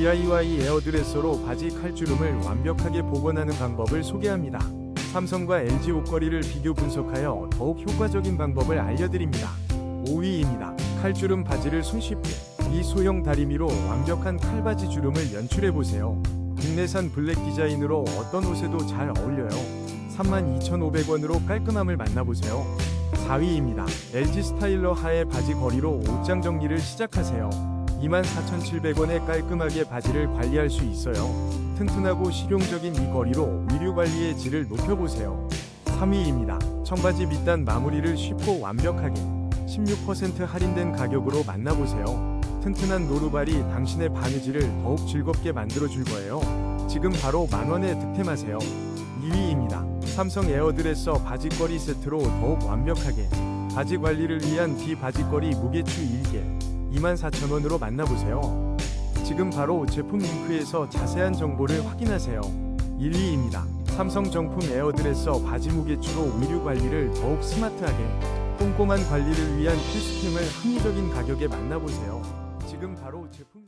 DIY 에어드레서로 바지 칼주름을 완벽하게 복원하는 방법을 소개합니다. 삼성과 LG 옷걸이를 비교 분석하여 더욱 효과적인 방법을 알려드립니다. 5위입니다. 칼주름 바지를 손쉽게 이 소형 다리미로 완벽한 칼바지 주름을 연출해보세요. 국내산 블랙 디자인으로 어떤 옷에도 잘 어울려요. 32,500원으로 깔끔함을 만나보세요. 4위입니다. LG 스타일러 하의 바지 거리로 옷장 정리를 시작하세요. 24,700원에 깔끔하게 바지를 관리할 수 있어요. 튼튼하고 실용적인 이 거리로 위류 관리의 질을 높여보세요. 3위입니다. 청바지 밑단 마무리를 쉽고 완벽하게 16% 할인된 가격으로 만나보세요. 튼튼한 노루발이 당신의 바느질을 더욱 즐겁게 만들어줄 거예요. 지금 바로 만원에 득템하세요. 2위입니다. 삼성 에어드레서 바지거리 세트로 더욱 완벽하게 바지 관리를 위한 비바지거리 무게추 1개 24,000원으로 만나보세요. 지금 바로 제품 링크에서 자세한 정보를 확인하세요. 1위입니다. 삼성 정품 에어드레서 바지 무게추로 의류 관리를 더욱 스마트하게 꼼꼼한 관리를 위한 필수템을 합리적인 가격에 만나보세요. 지금 바로 제품